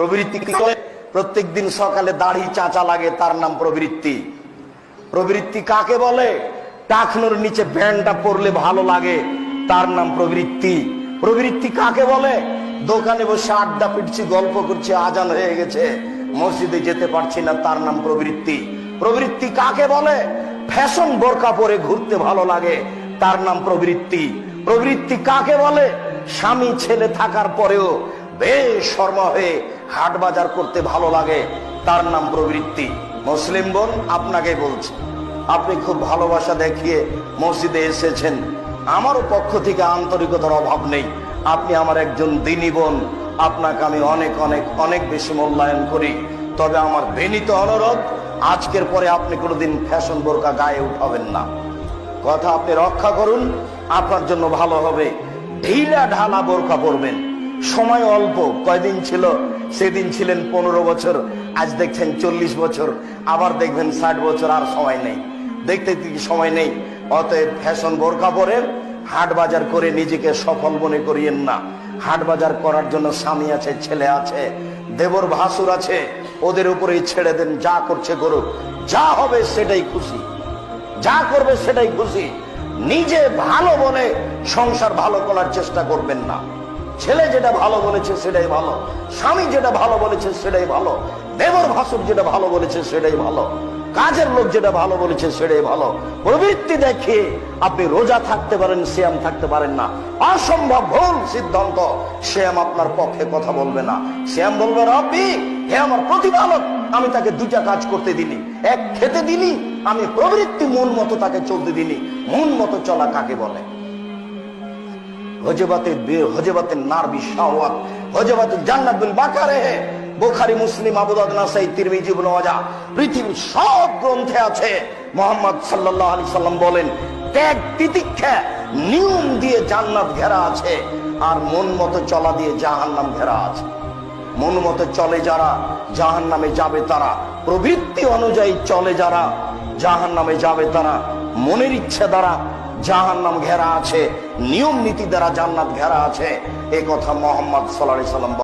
প্রবৃত্তি করে প্রত্যেক দিন সকালে দাড়ি চাচা লাগে, তার নাম প্রবৃত্তি। প্রবৃত্তি কাকে বলে? টাকনোর নিচে প্যান্টটা পরলে ভালো লাগে, তার নাম প্রবৃত্তি। প্রবৃত্তি কাকে বলে? দোকানে বসে আড্ডা পিটছি, গল্প করছি, আজান হয়ে গেছে, মসজিদে যেতে পারছি না, তার নাম প্রবৃত্তি। প্রবৃত্তি কাকে বলে? ফ্যাশন বোরকা পরে ঘুরতে ভালো লাগে, তার নাম প্রবৃত্তি। প্রবৃত্তি কাকে বলে? স্বামী ছেলে থাকার পরেও বেশ শর্মা হয়ে হাট বাজার করতে ভালো লাগে, তার নাম প্রবৃত্তি। মুসলিম বোন, আপনাকে বলছি, আপনি খুব ভালোবাসা দেখিয়ে মসজিদে এসেছেন। আমারও পক্ষ থেকে আন্তরিকতার অভাব নেই। আপনি আমার একজন দিনী বোন, আপনাকে আমি অনেক অনেক অনেক বেশি মূল্যায়ন করি। তবে আমার বিনীত অনুরোধ, আজকের পরে আপনি কোনোদিন ফ্যাশন বোরকা গায়ে উঠাবেন না। কথা আপনি রক্ষা করুন, আপনার জন্য ভালো হবে। ঢিলা ঢালা বোরকা পরবেন। সময় অল্প, কয়দিন ছিল? সেদিন ছিলেন পনেরো বছর, আজ দেখছেন চল্লিশ বছর, আবার দেখবেন ষাট বছর, আর সময় নেই। দেখতে সময় নেই? অতএব ফ্যাশন বোরখা পরে হাট বাজার করে নিজেকে সফল মনে করিয়েন না। হাট বাজার করার জন্য স্বামী আছে, ছেলে আছে, দেবর ভাসুর আছে, ওদের উপরেই ছেড়ে দেন, যা করছে করুক। যা হবে সেটাই খুশি। যা করবে সেটাই খুশি। নিজে ভালো বলে সংসার ভালো করার চেষ্টা করবেন না। ছেলে যেটা ভালো বলেছে সেটাই ভালো, স্বামী যেটা ভালো বলেছে সেটাই ভালো, দেবর ভাসুর যেটা ভালো বলেছে সেটাই ভালো, কাজের লোক যেটা ভালো বলেছে সেটাই ভালো। প্রবৃত্তি দেখিয়ে আপনি রোজা থাকতে পারেন শ্যাম থাকতে পারেন না। অসম্ভব ভুল সিদ্ধান্ত শ্যাম আপনার পক্ষে কথা বলবে না। শ্যাম বলবে, রব্বি, হে আমার প্রতিপালক, আমি তাকে দুটা কাজ করতে দিলি। এক খেতে দিলি, আমি প্রবৃত্তি মন মতো তাকে চলতে দিলি। মন মতো চলা কাকে বলে? হজবাতে হজবাতে নারবি শাহওয়াত হজবাতে জান্নাত বিল বাকারে, বুখারী, মুসলিম, আবু নাসাই, তিরমিজি, ইবনে মাজাহ, পৃথিবীর সব গ্রন্থে আছে। মোহাম্মদ সাল্লাম বলেন, ত্যাগ তিতিক্ষা, নিয়ম দিয়ে জান্নাত ঘেরা আছে, আর মন মতো চলা দিয়ে জাহান্নাম ঘেরা আছে। মন মতো চলে যারা জাহান নামে যাবে তারা। প্রবৃত্তি অনুযায়ী চলে যারা জাহান নামে যাবে তারা। মনের ইচ্ছে দ্বারা জাহান নাম ঘেরা আছে, নিয়ম নীতি দ্বারা জান্নাত ঘেরা আছে। এ কথা মোহাম্মদ সাল্লাহ সাল্লাম